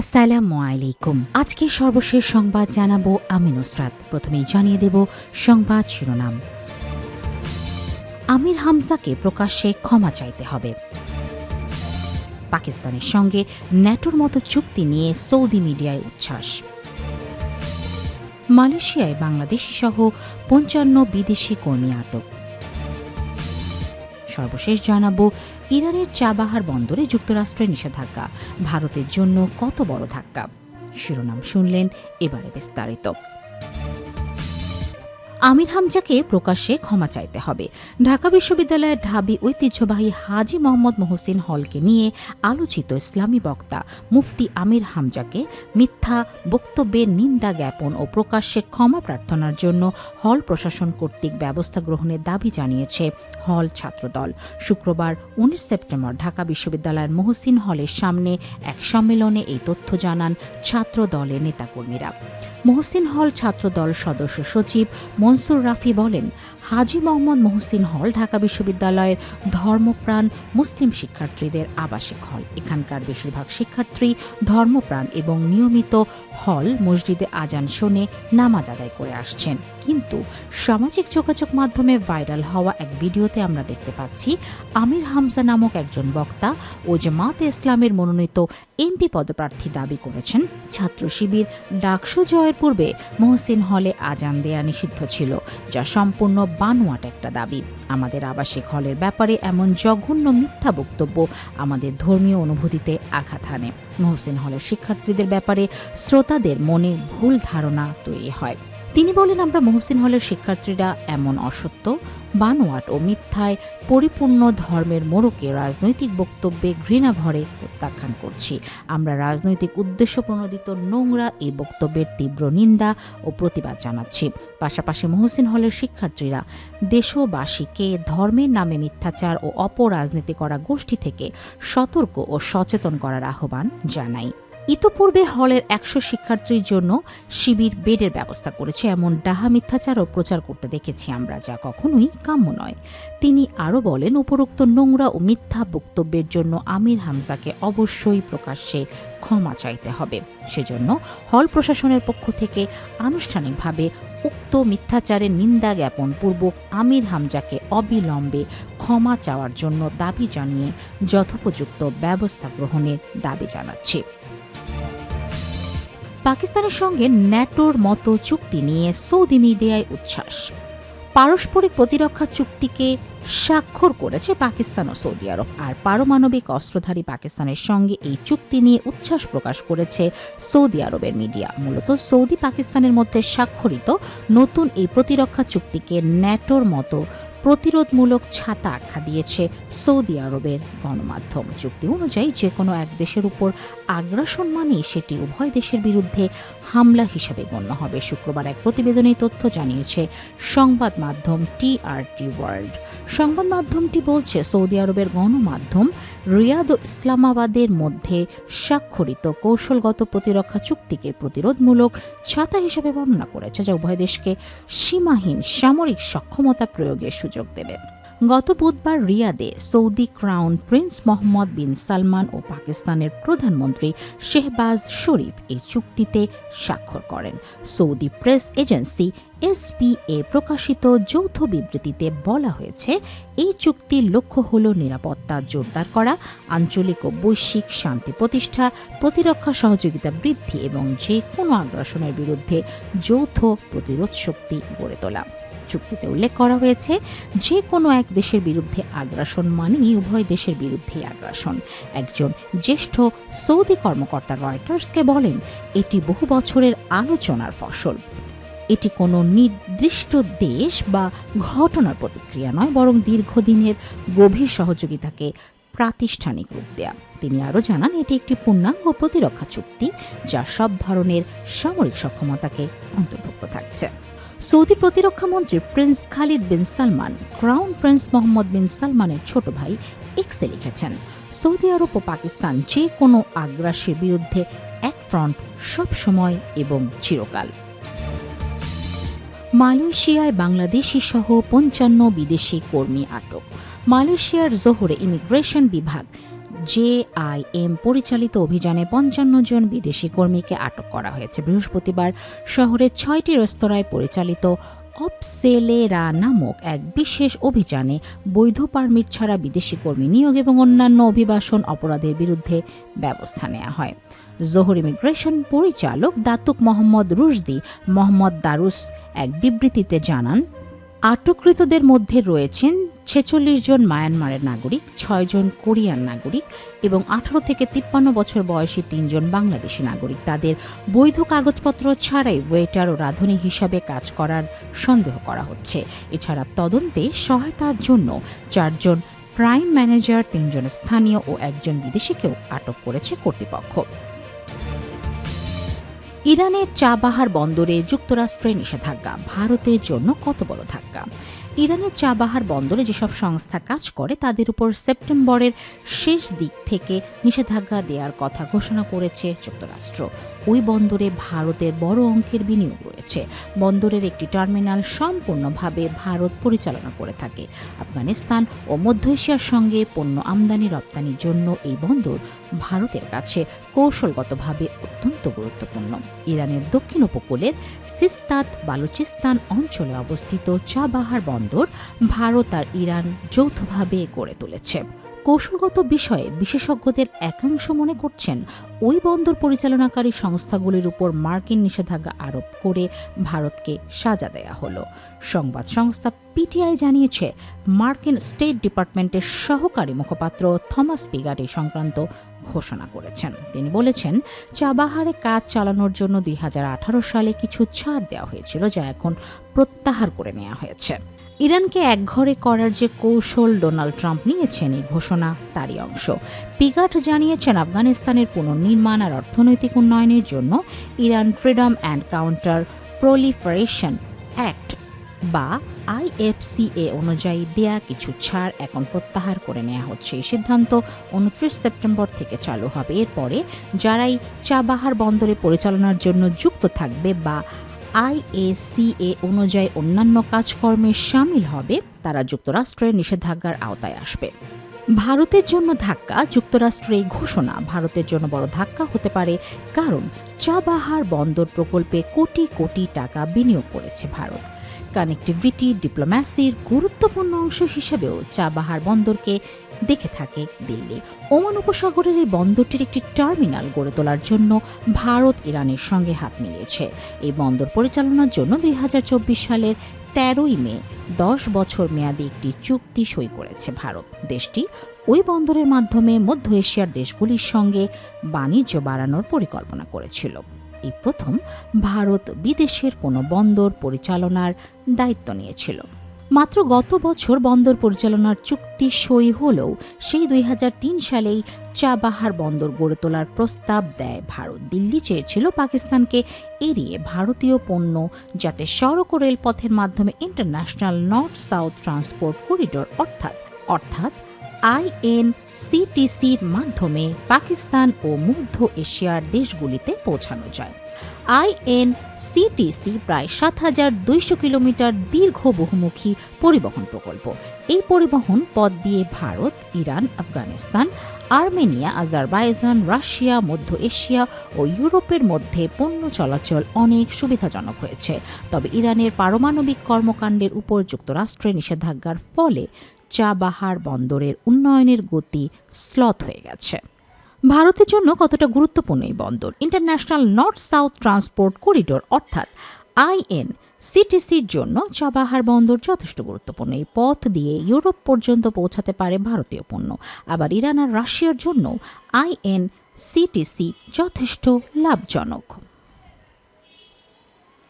আসসালামু আলাইকুম। আজকে সর্বশেষ সংবাদ জানাব আমি নুসরাত। প্রথমেই জানিয়ে দেব সংবাদ শিরোনাম। আমির হামজাকে প্রকাশ্যে ক্ষমা চাইতে হবে। পাকিস্তানের সঙ্গে ন্যাটোর মতো চুক্তি নিয়ে সৌদি মিডিয়ায় উচ্ছ্বাস। মালয়েশিয়ায় বাংলাদেশি সহ পঞ্চান্ন বিদেশি কর্মী আটক। সর্বশেষ জানাব ইরানের চাবাহার বন্দরে যুক্তরাষ্ট্রের নিষেধাজ্ঞা ভারতের জন্য কত বড় ধাক্কা? শিরোনাম শুনলেন এবারে বিস্তারিত। আমির হামজাকে প্রকাশ্যে ক্ষমা চাইতে হবে। ঢাকা বিশ্ববিদ্যালয়ের ঢাবি ঐতিহ্যবাহী হাজি মোহাম্মদ মহসিন হলকে নিয়ে আলোচিত ইসলামী বক্তা মুফতি আমির হামজাকে মিথ্যা বক্তব্যের নিন্দা জ্ঞাপন ও প্রকাশ্যে ক্ষমা প্রার্থনার জন্য হল প্রশাসন কর্তৃক ব্যবস্থা গ্রহণের দাবি জানিয়েছে হল ছাত্রদল। শুক্রবার উনিশ সেপ্টেম্বর ঢাকা বিশ্ববিদ্যালয়ের মহসিন হলের সামনে এক সম্মেলনে এই তথ্য জানান ছাত্র দলের নেতাকর্মীরা। মহসিন হল ছাত্রদল সদস্য সচিব মনসুর রাফি বলেন, হাজি মোহাম্মদ মহসিন হল ঢাকা বিশ্ববিদ্যালয়ের ধর্মপ্রাণ মুসলিম শিক্ষার্থীদের আবাসিক হল। এখানকার বেশিরভাগ শিক্ষার্থী ধর্মপ্রাণ এবং নিয়মিত হল মসজিদে আজান শুনে নামাজ আদায় করে আসছেন। কিন্তু সামাজিক যোগাযোগ মাধ্যমে ভাইরাল হওয়া এক ভিডিওতে আমরা দেখতে পাচ্ছি, আমির হামজা নামক একজন বক্তা ও জামাতে ইসলামের মনোনীত এমপি পদপ্রার্থী দাবি করেছেন, ছাত্র শিবির ডাকসু জয়ের পূর্বে মহসিন হলে আজান দেয়া নিষিদ্ধ ছিল যা সম্পূর্ণ বানোয়াট একটা দাবি। আমাদের আবাসিক হলের ব্যাপারে এমন জঘন্য মিথ্যা বক্তব্য আমাদের ধর্মীয় অনুভূতিতে আঘাত হানে। মহসিন হলের শিক্ষার্থীদের ব্যাপারে শ্রোতাদের মনে ভুল ধারণা তৈরি হয়। তিনি বলেন, আমরা মহসিন হলের শিক্ষার্থীরা এমন অসত্য, বানোয়াট ও মিথ্যায় পরিপূর্ণ ধর্মের মোড়কে রাজনৈতিক বক্তব্যে ঘৃণা ভরে প্রত্যাখ্যান করছি। আমরা রাজনৈতিক উদ্দেশ্য প্রণোদিত নোংরা এই বক্তব্যের তীব্র নিন্দা ও প্রতিবাদ জানাচ্ছি। পাশাপাশি মহসিন হলের শিক্ষার্থীরা দেশবাসীকে ধর্মের নামে মিথ্যাচার ও অপরাজনীতি করা গোষ্ঠী থেকে সতর্ক ও সচেতন করার আহ্বান জানাই ইতোপূর্বে হলের একশো শিক্ষার্থীর জন্য শিবির বেডের ব্যবস্থা করেছে। এমন ডাহা মিথ্যাচারও প্রচার করতে দেখেছি আমরা, যা কখনোই কাম্য নয়। তিনি আরও বলেন, উপরোক্ত নোংরা ও মিথ্যা বক্তব্যের জন্য আমির হামজাকে অবশ্যই প্রকাশ্যে ক্ষমা চাইতে হবে। সেজন্য হল প্রশাসনের পক্ষ থেকে আনুষ্ঠানিকভাবে উক্ত মিথ্যাচারের নিন্দা জ্ঞাপন পূর্বক আমির হামজাকে অবিলম্বে ক্ষমা চাওয়ার জন্য দাবি জানিয়ে যথোপযুক্ত ব্যবস্থা গ্রহণের দাবি জানাচ্ছি। পাকিস্তানের সঙ্গে ন্যাটোর মতো চুক্তি নিয়ে সৌদি মিডিয়ায় উচ্ছ্বাস। পারস্পরিক প্রতিরক্ষা চুক্তিকে স্বাক্ষর করেছে পাকিস্তান ও সৌদি আরব, আর পারমাণবিক অস্ত্রধারী পাকিস্তানের সঙ্গে এই চুক্তি নিয়ে উচ্ছ্বাস প্রকাশ করেছে সৌদি আরবের মিডিয়া। মূলত সৌদি পাকিস্তানের মধ্যে স্বাক্ষরিত নতুন এই প্রতিরক্ষা চুক্তিকে ন্যাটোর মতো প্রতিরোধমূলক ছাতা আখ্যা দিয়েছে সৌদি আরবের গণমাধ্যম। চুক্তি অনুযায়ী, যে কোনো এক দেশের উপর আগ্রাসন মানেই সেটি উভয় দেশের বিরুদ্ধে হামলা হিসেবে গণ্য হবে। শুক্রবার এক প্রতিবেদনে তথ্য জানিয়েছে সংবাদ মাধ্যম টিআরটি ওয়ার্ল্ড। সংবাদ মাধ্যমটি বলছে, সৌদি আরবের গণমাধ্যম রিয়াদ ইসলামাবাদের মধ্যে স্বাক্ষরিত কৌশলগত প্রতিরক্ষা চুক্তিকে প্রতিরোধমূলক ছাতা হিসেবে বর্ণনা করেছে, যা উভয় দেশকে সীমাহীন সামরিক সক্ষমতা প্রয়োগের সুযোগ দেবে। গত বুধবার রিয়াদে Saudi crown prince Mohammed bin Salman ও পাকিস্তানের প্রধানমন্ত্রী শেহবাজ শরীফ এই চুক্তিতে স্বাক্ষর করেন। সৌদি প্রেস এজেন্সি এসপিএ প্রকাশিত যৌথ বিবৃতিতে বলা হয়েছে, এই চুক্তির লক্ষ্য হল নিরাপত্তা জোরদার করা, আঞ্চলিক ও বৈশ্বিক শান্তি প্রতিষ্ঠা, প্রতিরক্ষা সহযোগিতা বৃদ্ধি এবং যে কোনো আগ্রাসনের বিরুদ্ধে যৌথ প্রতিরোধ শক্তি গড়ে তোলা। চুক্তিতে উল্লেখ করা হয়েছে যে কোনো এক দেশের বিরুদ্ধে আগ্রাসন মানেই উভয় দেশের বিরুদ্ধেই আগ্রাসন। একজন জ্যেষ্ঠ সৌদি কর্মকর্তা রয়টার্সকে বলেন, এটি বহু বছরের আলোচনার ফসল। এটি কোনো নির্দিষ্ট দেশ বা ঘটনার প্রতিক্রিয়া নয়, বরং দীর্ঘদিনের গভীর সহযোগিতাকে প্রাতিষ্ঠানিক রূপ দেয়া। তিনি আরও জানান, এটি একটি পূর্ণাঙ্গ প্রতিরক্ষা চুক্তি, যা সব ধরনের সামরিক সক্ষমতাকে অন্তর্ভুক্ত থাকছে। সৌদি প্রতিরক্ষা মন্ত্রী prince Khalid bin Salman, crown prince Mohammed bin সালমানের ছোট ভাই এক্সে লিখেছেন, সৌদি আরব ও পাকিস্তান যে কোনো আগ্রাসের বিরুদ্ধে এক ফ্রন্ট সব সময় এবং চিরকাল। মালয়েশিয়ায় বাংলাদেশি সহ পঞ্চান্ন বিদেশি কর্মী আটক। মালয়েশিয়ার জোহরে ইমিগ্রেশন বিভাগ জেআইএম পরিচালিত অভিযানে পঞ্চান্ন জন বিদেশি কর্মীকে আটক করা হয়েছে। বৃহস্পতিবার শহরের ছয়টি রেস্তোরাঁয় পরিচালিত অপসেলেরা নামক এক বিশেষ অভিযানে বৈধ পারমিট ছাড়া বিদেশি কর্মী নিয়োগ এবং অন্যান্য অভিবাসন অপরাধের বিরুদ্ধে ব্যবস্থা নেওয়া হয়। জোহর ইমিগ্রেশন পরিচালক Datuk Mohammad Rushdi Mohammad Darus এক বিবৃতিতে জানান আটককৃতদের মধ্যে রয়েছেন ছেচল্লিশ জন মায়ানমারের নাগরিক ছয়জন কোরিয়ান নাগরিক এবং আঠারো থেকে তিপ্পান্ন বছর বয়সী তিনজন বাংলাদেশি নাগরিক। তাদের বৈধ কাগজপত্র ছাড়াই ওয়েটার ও রাঁধুনি হিসাবে কাজ করার সন্দেহ করা হচ্ছে। এছাড়া তদন্তে সহায়তার জন্য চারজন প্রাইম ম্যানেজার, তিনজন স্থানীয় ও একজন বিদেশিকেও আটক করেছে কর্তৃপক্ষ। ইরানের চাবাহার বন্দরে যুক্তরাষ্ট্রের নিষেধাজ্ঞা, ভারতের জন্য কত বড় ধাক্কা? ইরানের চাবাহার বন্দরে যেসব সংস্থা কাজ করে, তাদের উপর সেপ্টেম্বরের শেষ দিক থেকে নিষেধাজ্ঞা দেওয়ার কথা ঘোষণা করেছে যুক্তরাষ্ট্র। ওই বন্দরে ভারতের বড় অঙ্কের বিনিয়োগ রয়েছে। বন্দরের একটি টার্মিনাল সম্পূর্ণভাবে ভারত পরিচালনা করে থাকে। আফগানিস্তান ও মধ্য এশিয়ার সঙ্গে পণ্য আমদানি রপ্তানির জন্য এই বন্দর ভারতের কাছে কৌশলগতভাবে অত্যন্ত গুরুত্বপূর্ণ। ইরানের দক্ষিণ উপকূলের সিস্তাত বালুচিস্তান অঞ্চলে অবস্থিত চাবাহার বন্দর ভারত আর ইরান যৌথভাবে গড়ে তুলেছে। কৌশলগত বিষয়ে বিশেষজ্ঞদের একাংশ মনে করছেন, ওই বন্দর পরিচালনাকারী সংস্থাগুলির উপর মার্কিন নিষেধাজ্ঞা আরোপ করে ভারতকে সাজা দেয়া হলো। সংবাদ সংস্থা পিটিআই জানিয়েছে, মার্কিন স্টেট ডিপার্টমেন্টের সহকারী মুখপাত্র থমাস পিগাট এই সংক্রান্ত ঘোষণা করেছেন। তিনি বলেছেন চাবাহারে কাজ চালানোর জন্য দুই হাজার আঠারো সালে কিছু ছাড় দেওয়া হয়েছিল যা এখন প্রত্যাহার করে নেওয়া হয়েছে। ইরানকে একঘরে করার যে কৌশল ডোনাল্ড ট্রাম্প নিয়েছেন এই ঘোষণা, তারই অংশ। পিগাট জানিয়েছেন আফগানিস্তানের পুনর্নির্মাণ আর অর্থনৈতিক উন্নয়নের জন্য Iran Freedom and Counter Proliferation Act বা আইএফসিএ অনুযায়ী দেয়া কিছু ছাড় এখন প্রত্যাহার করে নেওয়া হচ্ছে। এই সিদ্ধান্ত উনত্রিশ সেপ্টেম্বর থেকে চালু হবে। এরপরে যারাই চাবাহার বন্দরে পরিচালনার জন্য যুক্ত থাকবে বা আইএসিএ অনুযায়ী অন্যান্য কাজকর্মে সামিল হবে, তারা যুক্তরাষ্ট্রের নিষেধাজ্ঞার আওতায় আসবে। ভারতের জন্য ধাক্কা, যুক্তরাষ্ট্রের এই ঘোষণা ভারতের জন্য বড় ধাক্কা হতে পারে, কারণ চাবাহার বন্দর প্রকল্পে কোটি কোটি টাকা বিনিয়োগ করেছে ভারত। কানেক্টিভিটি ডিপ্লোম্যাসির গুরুত্বপূর্ণ অংশ হিসেবেও চাবাহার বন্দরকে দেখে থাকে দিল্লি। ওমান উপসাগরের এই বন্দরটির একটি টার্মিনাল গড়ে তোলার জন্য ভারত ইরানের সঙ্গে হাত মিলিয়েছে। এই বন্দর পরিচালনার জন্য দুই হাজার চব্বিশ সালের তেরোই মে দশ বছর মেয়াদী একটি চুক্তি সই করেছে ভারত। দেশটি ওই বন্দরের মাধ্যমে মধ্য এশিয়ার দেশগুলির সঙ্গে বাণিজ্য বাড়ানোর পরিকল্পনা করেছিল। এই প্রথম ভারত বিদেশের কোনো বন্দর পরিচালনার দায়িত্ব নিয়েছিল। মাত্র গত বছর বন্দর পরিচালনার চুক্তি সই হলেও সেই দুই হাজার তিন সালেই চাবাহার বন্দর গড়ে তোলার প্রস্তাব দেয় ভারত। দিল্লি চেয়েছিল পাকিস্তানকে এড়িয়ে ভারতীয় পণ্য যাতে সড়ক রেলপথের মাধ্যমে International North South Transport Corridor অর্থাৎ অর্থাৎ আইএনসিটিসির মাধ্যমে পাকিস্তান ও মধ্য এশিয়ার দেশগুলিতে পৌঁছানো যায়। আইএনসিটিসি প্রায় সাত হাজার দুইশো কিলোমিটার দীর্ঘ বহুমুখী পরিবহন প্রকল্প। এই পরিবহন পথ দিয়ে Bharat, Iran, Afghanistan, Armenia, Azerbaijan, Russia, মধ্য এশিয়া ও ইউরোপের মধ্যে পণ্য চলাচল অনেক সুবিধাজনক হয়েছে। তবে ইরানের পারমাণবিক কর্মকাণ্ডের উপর যুক্তরাষ্ট্রের নিষেধাজ্ঞার ফলে চাবাহার বন্দরের উন্নয়নের গতি স্লথ হয়ে গেছে। ভারতের জন্য কতটা গুরুত্বপূর্ণ এই বন্দর? International North South Transport Corridor, অর্থাৎ আইএন সিটিসির জন্য চাবাহার বন্দর যথেষ্ট গুরুত্বপূর্ণ। এই পথ দিয়ে ইউরোপ পর্যন্ত পৌঁছাতে পারে ভারতীয় পণ্য। আবার ইরান আর রাশিয়ার জন্য আইএন সিটিসি যথেষ্ট লাভজনক।